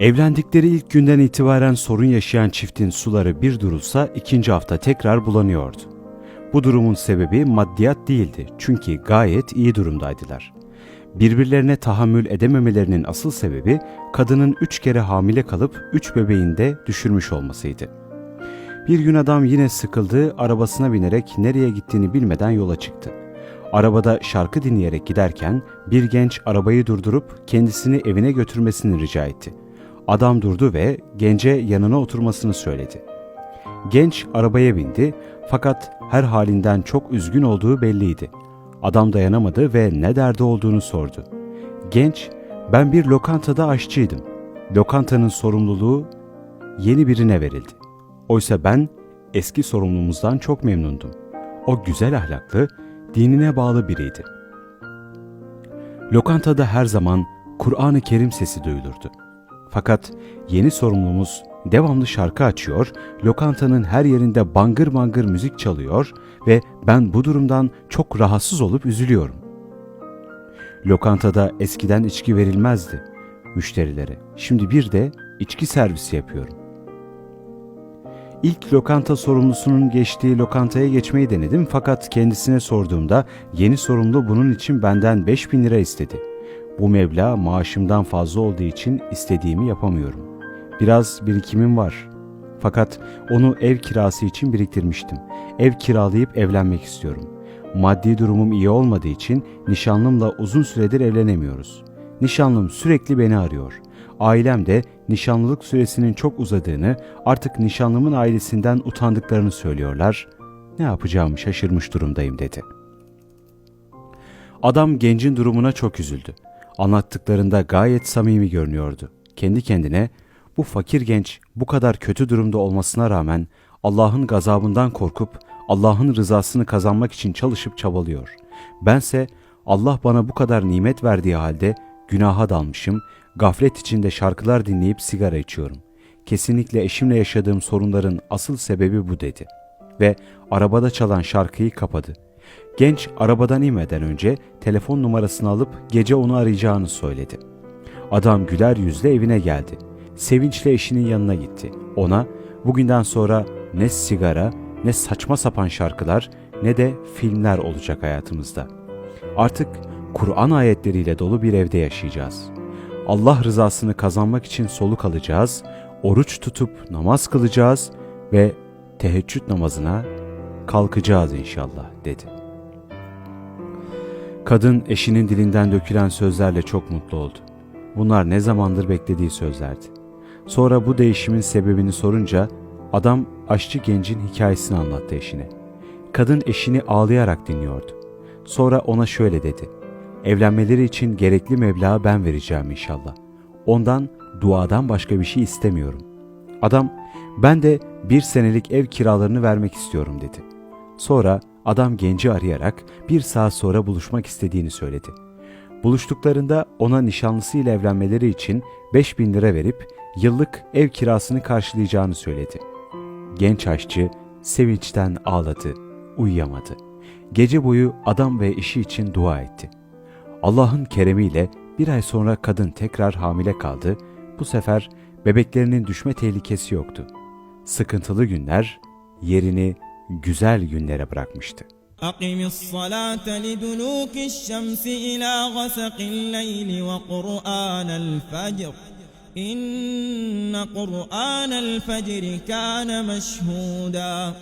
Evlendikleri ilk günden itibaren sorun yaşayan çiftin suları bir durulsa ikinci hafta tekrar bulanıyordu. Bu durumun sebebi maddiyat değildi çünkü gayet iyi durumdaydılar. Birbirlerine tahammül edememelerinin asıl sebebi kadının üç kere hamile kalıp üç bebeğini de düşürmüş olmasıydı. Bir gün adam yine sıkıldı, arabasına binerek nereye gittiğini bilmeden yola çıktı. Arabada şarkı dinleyerek giderken bir genç arabayı durdurup kendisini evine götürmesini rica etti. Adam durdu ve gence yanına oturmasını söyledi. Genç arabaya bindi fakat her halinden çok üzgün olduğu belliydi. Adam dayanamadı ve ne derdi olduğunu sordu. Genç, ben bir lokantada aşçıydım. Lokantanın sorumluluğu yeni birine verildi. Oysa ben eski sorumlumuzdan çok memnundum. O güzel ahlaklı, dinine bağlı biriydi. Lokantada her zaman Kur'an-ı Kerim sesi duyulurdu. Fakat yeni sorumlumuz devamlı şarkı açıyor, lokantanın her yerinde bangır bangır müzik çalıyor ve ben bu durumdan çok rahatsız olup üzülüyorum. Lokantada eskiden içki verilmezdi müşterilere. Şimdi bir de içki servisi yapıyorum. İlk lokanta sorumlusunun geçtiği lokantaya geçmeyi denedim fakat kendisine sorduğumda yeni sorumlu bunun için benden 5000 lira istedi. Bu meblağ maaşımdan fazla olduğu için istediğimi yapamıyorum. Biraz birikimim var. Fakat onu ev kirası için biriktirmiştim. Ev kiralayıp evlenmek istiyorum. Maddi durumum iyi olmadığı için nişanlımla uzun süredir evlenemiyoruz. Nişanlım sürekli beni arıyor. Ailem de nişanlılık süresinin çok uzadığını, artık nişanlımın ailesinden utandıklarını söylüyorlar. Ne yapacağımı şaşırmış durumdayım dedi. Adam gencin durumuna çok üzüldü. Anlattıklarında gayet samimi görünüyordu. Kendi kendine bu fakir genç bu kadar kötü durumda olmasına rağmen Allah'ın gazabından korkup Allah'ın rızasını kazanmak için çalışıp çabalıyor. Bense Allah bana bu kadar nimet verdiği halde günaha dalmışım, gaflet içinde şarkılar dinleyip sigara içiyorum. Kesinlikle eşimle yaşadığım sorunların asıl sebebi bu dedi. Ve arabada çalan şarkıyı kapadı. Genç arabadan inmeden önce telefon numarasını alıp gece onu arayacağını söyledi. Adam güler yüzle evine geldi. Sevinçle eşinin yanına gitti. Ona bugünden sonra ne sigara, ne saçma sapan şarkılar, ne de filmler olacak hayatımızda. Artık Kur'an ayetleriyle dolu bir evde yaşayacağız. Allah rızasını kazanmak için soluk alacağız, oruç tutup namaz kılacağız ve teheccüd namazına kalkacağız inşallah dedi. Kadın eşinin dilinden dökülen sözlerle çok mutlu oldu. Bunlar ne zamandır beklediği sözlerdi. Sonra bu değişimin sebebini sorunca adam aşçı gencin hikayesini anlattı eşine. Kadın eşini ağlayarak dinliyordu. Sonra ona şöyle dedi. Evlenmeleri için gerekli meblağı ben vereceğim inşallah. Ondan duadan başka bir şey istemiyorum. Adam ben de bir senelik ev kiralarını vermek istiyorum dedi. Sonra adam genci arayarak bir saat sonra buluşmak istediğini söyledi. Buluştuklarında ona nişanlısıyla evlenmeleri için 5000 lira verip yıllık ev kirasını karşılayacağını söyledi. Genç aşçı sevinçten ağladı, uyuyamadı. Gece boyu adam ve eşi için dua etti. Allah'ın keremiyle bir ay sonra kadın tekrar hamile kaldı. Bu sefer bebeklerinin düşme tehlikesi yoktu. Sıkıntılı günler yerini güzel günlere bırakmıştı. أقم الصلاة لدلوك الشمس إلى غسق الليل وقرآن الفجر. إن قرآن الفجر كان مشهودا.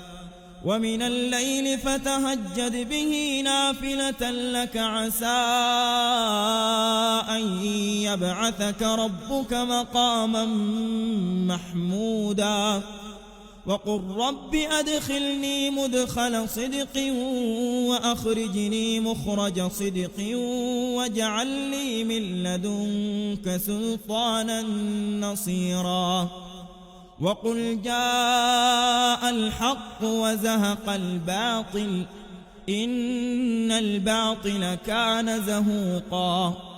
ومن الليل فتهجد به نافلة لك عسى أن يبعثك ربك مقاما محمودا. وقل رب أدخلني مدخل صدق وأخرجني مخرج صدق واجعل لي من لدنك سلطانا نصيرا. وقل جاء الحق وزهق الباطل إن الباطل كان زهوقا.